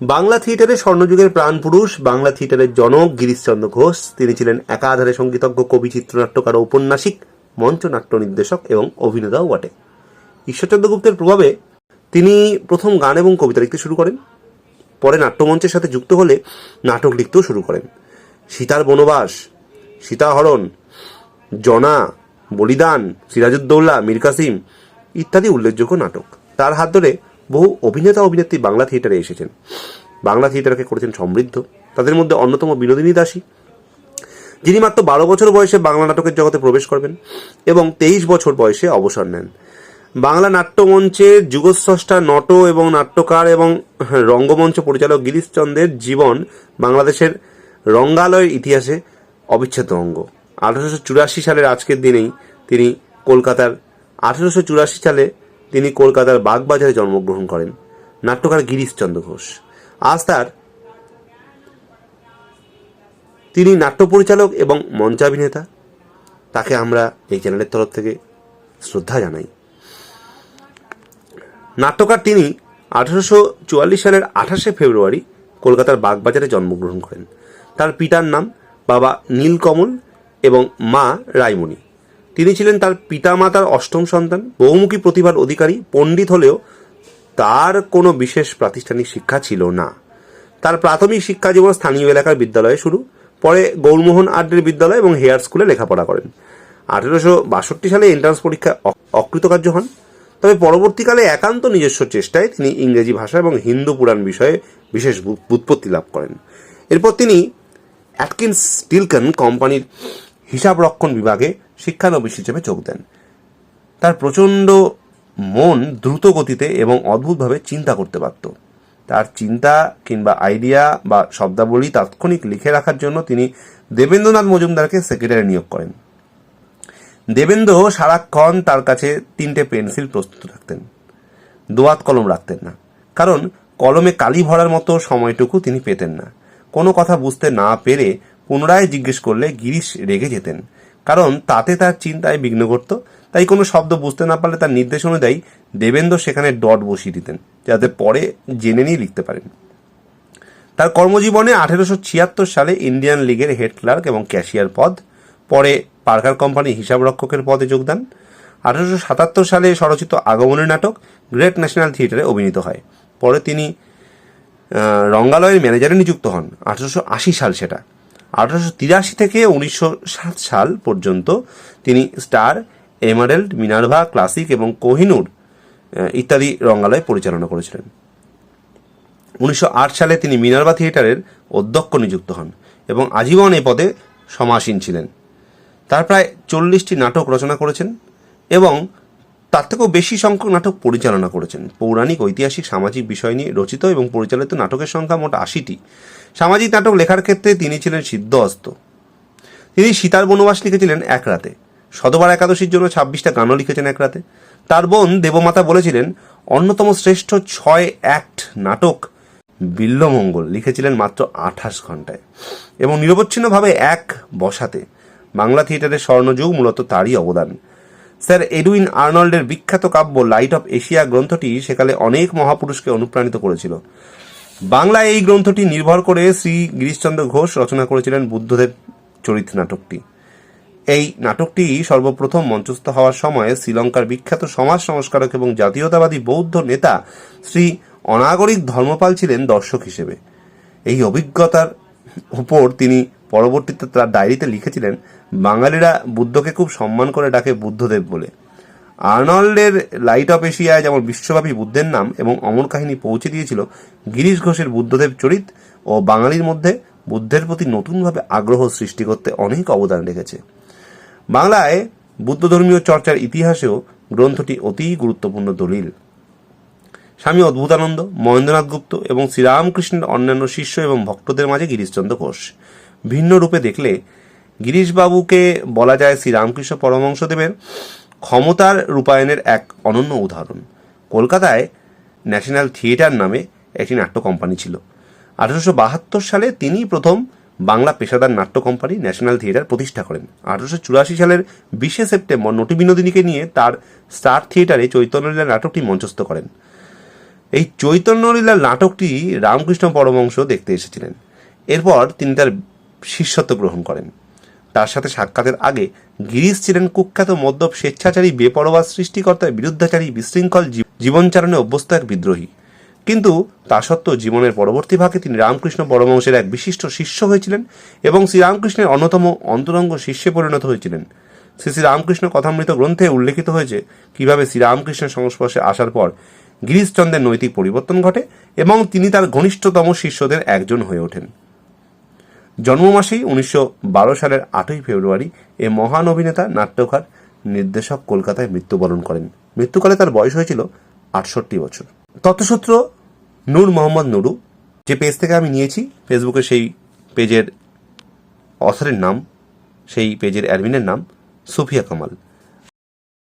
বাংলা থিয়েটারের স্বর্ণযুগের প্রাণপুরুষ, বাংলা থিয়েটারের জনক গিরিশচন্দ্র ঘোষ, তিনি ছিলেন একাধারে সঙ্গীতজ্ঞ, কবি, চিত্রনাট্যকার ঔপন্যাসিক মঞ্চনাট্য নির্দেশক এবং অভিনেতাও বটে। ঈশ্বরচন্দ্র গুপ্তের প্রভাবে তিনি প্রথম গান এবং কবিতা লিখতে শুরু করেন। পরে নাট্যমঞ্চের সাথে যুক্ত হলে নাটক লিখতেও শুরু করেন। সীতার বনবাস, সীতাহরণ, জনা, বলিদান, সিরাজউদ্দৌলা, মীর কাসিম ইত্যাদি উল্লেখযোগ্য নাটক। তার হাত ধরে বহু অভিনেতা অভিনেত্রী বাংলা থিয়েটারে এসেছেন। বাংলা থিয়েটারকে করেছেন সমৃদ্ধ। তাদের মধ্যে অন্যতম বিনোদিনী দাসী, যিনি মাত্র বারো বছর বয়সে বাংলা নাটকের জগতে প্রবেশ করবেন এবং তেইশ বছর বয়সে অবসর নেন। বাংলা নাট্যমঞ্চের যুগস্রষ্টা, নট এবং নাট্যকার এবং রঙ্গমঞ্চ পরিচালক গিরিশচন্দ্রের জীবন বাংলাদেশের রঙ্গালয়ের ইতিহাসে অবিচ্ছেদ্য অঙ্গ। আঠারোশো চুরাশি সালের আজকের দিনেই তিনি কলকাতার আঠারোশো চুরাশি সালে তিনি কলকাতার বাগবাজারে জন্মগ্রহণ করেন। নাট্যকার গিরিশচন্দ্র ঘোষ। আজ তার তিনি নাট্য পরিচালক এবং মঞ্চাভিনেতা। তাকে আমরা এই চ্যানেলের তরফ থেকে শ্রদ্ধা জানাই। নাট্যকার তিনি আঠারোশো চুয়াল্লিশ সালের আঠাশে ফেব্রুয়ারি কলকাতার বাগবাজারে জন্মগ্রহণ করেন। তার পিতার নাম বাবা নীলকমল এবং মা রায়মণি। তিনি ছিলেন তার পিতামাতার অষ্টম সন্তান, বহুমুখী প্রতিভার অধিকারী, পণ্ডিত হলেও তার কোনো বিশেষ প্রাতিষ্ঠানিক শিক্ষা ছিল না। তার প্রাথমিক শিক্ষা জীবন স্থানীয় এলাকার বিদ্যালয়ে শুরু, পরে গৌরমোহন আড্ডের বিদ্যালয় এবং হেয়ার স্কুলে লেখাপড়া করেন। আঠেরোশো বাষট্টি সালে এন্ট্রান্স পরীক্ষায় অ- অকৃতকার্য হন। তবে পরবর্তীকালে একান্ত নিজস্ব চেষ্টায় তিনি ইংরেজি ভাষা এবং হিন্দু পুরাণ বিষয়ে বিশেষ বু- ব্যুৎপত্তি লাভ করেন। এরপর তিনি অ্যাটকিন্স স্টিলকন কোম্পানির হিসাব রক্ষণ বিভাগে শিক্ষানবিশ হিসেবে যোগ দেন। তার প্রচণ্ড মন দ্রুত গতিতে এবং অদ্ভুতভাবে চিন্তা করতে পারত। তার চিন্তা কিংবা আইডিয়া বা শব্দাবলী তাৎক্ষণিক লিখে রাখার জন্য তিনি দেবেন্দ্রনাথ মজুমদারকে সেক্রেটারি নিয়োগ করেন। দেবেন্দ্র সারাক্ষণ তার কাছে তিনটে পেন্সিল প্রস্তুত রাখতেন। দোয়াত কলম রাখতেন না। কারণ কলমে কালি ভরার মতো সময়টুকু তিনি পেতেন না। কোনো কথা বুঝতে না পেরে পুনরায় জিজ্ঞেস করলে গিরিশ রেগে যেতেন। কারণ তাতে তার চিন্তায় বিঘ্ন ঘটত, তাই কোনো শব্দ বুঝতে না পারলে তার নির্দেশ অনুযায়ী দেবেন্দ্র সেখানে ডট বসিয়ে দিতেন, যাতে পরে জেনে নিয়ে লিখতে পারেন। তার কর্মজীবনে আঠেরোশো ছিয়াত্তর সালে ইন্ডিয়ান লিগের হেড ক্লার্ক এবং ক্যাশিয়ার পদ, পরে পার্কার কোম্পানি হিসাবরক্ষকের পদে যোগদান। আঠেরোশো সাতাত্তর সালে স্বরচিত আগমনের নাটক গ্রেট ন্যাশনাল থিয়েটারে অভিনীত হয়। পরে তিনি রঙ্গালয়ের ম্যানেজারে নিযুক্ত হন, আঠেরোশো আশি সাল সেটা। আঠেরোশো তিরাশি থেকে উনিশশো সাত সাল পর্যন্ত তিনি স্টার এমারেল্ড, মিনার্ভা, ক্লাসিক এবং কোহিনুর ইত্যাদি রঙ্গালয় পরিচালনা করেছিলেন। উনিশশো আট সালে তিনি মিনার্ভা থিয়েটারের অধ্যক্ষ নিযুক্ত হন এবং আজীবন এ পদে সমাসীন ছিলেন। তার প্রায় চল্লিশটি নাটক রচনা করেছেন এবং তার থেকেও বেশি সংখ্যক নাটক পরিচালনা করেছেন। পৌরাণিক, ঐতিহাসিক, সামাজিক বিষয় নিয়ে রচিত এবং পরিচালিত নাটকের সংখ্যা মোট আশিটি। সামাজিক নাটক লেখার ক্ষেত্রে তিনি ছিলেন সিদ্ধ সিদ্ধহস্ত। তিনি সীতার বনবাস লিখেছিলেন এক রাতে। শতবার একাদশীর জন্য ছাব্বিশটা গানও লিখেছেন এক রাতে। তার বোন দেবমাতা বলেছিলেন, অন্যতম শ্রেষ্ঠ ছয় অ্যাক্ট নাটক বিল্লমঙ্গল লিখেছিলেন মাত্র আঠাশ ঘন্টায় এবং নিরবচ্ছিন্নভাবে এক বসাতে। বাংলা থিয়েটারের স্বর্ণযুগ মূলত তারই অবদান। স্যার, এডুইন আর্নল্ডের বিখ্যাত কাব্য লাইট অফ এশিয়া গ্রন্থটি সেকালে অনেক মহাপুরুষকে অনুপ্রাণিত করেছিল। বাংলায় এই গ্রন্থটি নির্ভর করে শ্রী গিরিশচন্দ্র ঘোষ রচনা করেছিলেন বুদ্ধদেব চরিত নাটকটি। এই নাটকটি সর্বপ্রথম মঞ্চস্থ হওয়ার সময় শ্রীলঙ্কার বিখ্যাত সমাজ সংস্কারক এবং জাতীয়তাবাদী বৌদ্ধ নেতা শ্রী অনাগরিক ধর্মপাল ছিলেন দর্শক হিসেবে। এই অভিজ্ঞতার উপর তিনি পরবর্তীতে তার ডায়েরিতে লিখেছিলেন বাঙালিরা বুদ্ধকে খুব সম্মান করে ডাকে বুদ্ধদেব বলে। আর্নল্ডের লাইট অফ এশিয়ায় যেমন বিশ্বব্যাপী বুদ্ধের নাম এবং অমর কাহিনী পৌঁছে দিয়েছিল গিরিশ ঘোষের বুদ্ধদেব চরিত ও বাঙালির মধ্যে বুদ্ধের প্রতি নতুনভাবে আগ্রহ সৃষ্টি করতে অনেক অবদান রেখেছে। বাংলায় বুদ্ধ ধর্মীয় চর্চার ইতিহাসেও গ্রন্থটি অতি গুরুত্বপূর্ণ দলিল। স্বামী অদ্ভুতানন্দ, মহেন্দ্রনাথ গুপ্ত এবং শ্রীরামকৃষ্ণের অন্যান্য শিষ্য এবং ভক্তদের মাঝে গিরিশচন্দ্র ঘোষ ভিন্ন রূপে দেখলে গিরিশবাবুকে বলা যায় শ্রীরামকৃষ্ণ পরমহংসদেবের ক্ষমতার রূপায়ণের এক অনন্য উদাহরণ। কলকাতায় ন্যাশনাল থিয়েটার নামে একটি নাট্য কোম্পানি ছিল। আঠারোশো বাহাত্তর সালে তিনি প্রথম বাংলা পেশাদার নাট্য কোম্পানি ন্যাশনাল থিয়েটার প্রতিষ্ঠা করেন। আঠারোশো চুরাশি সালের বিশে সেপ্টেম্বর নটি বিনোদিনীকে নিয়ে তার স্টার থিয়েটারে চৈতন্যলীলা নাটকটি মঞ্চস্থ করেন। এই চৈতন্যলীলা নাটকটি রামকৃষ্ণ পরমংশ দেখতে এসেছিলেন। এরপর তিনি তার শিষ্যত্ব গ্রহণ করেন। তার সাথে সাক্ষাতের আগে গিরিশ ছিলেন কুখ্যাত মদ্যপ স্বেচ্ছাচারী, বেপরোয়া সৃষ্টিকর্তার বিরুদ্ধাচারী, বিশৃঙ্খল জীবনচারণে অভ্যস্ত এক বিদ্রোহী। কিন্তু তা সত্ত্বেও জীবনের পরবর্তী ভাগে তিনি রামকৃষ্ণ পরমহংসের এক বিশিষ্ট শিষ্য হয়েছিলেন এবং শ্রীরামকৃষ্ণের অন্যতম অন্তরঙ্গ শিষ্যে পরিণত হয়েছিলেন। শ্রী শ্রী রামকৃষ্ণ কথামৃত গ্রন্থে উল্লেখিত হয়েছে কীভাবে শ্রীরামকৃষ্ণের সংস্পর্শে আসার পর গিরিশচন্দ্রের নৈতিক পরিবর্তন ঘটে এবং তিনি তার ঘনিষ্ঠতম শিষ্যদের একজন হয়ে ওঠেন। জন্ম মাসেই উনিশশো সালের আটই ফেব্রুয়ারি এ মহান অভিনেতা, নাট্যকার, নির্দেশক কলকাতায় মৃত্যুবরণ করেন। মৃত্যুকালে তার বয়স হয়েছিল আটষট্টি বছর। তথ্যসূত্র নূর মোহাম্মদ নুরু, যে পেজ থেকে আমি নিয়েছি, ফেসবুকে সেই পেজের অথরের নাম, সেই পেজের অ্যাডমিনের নাম, সুফিয়া কামাল।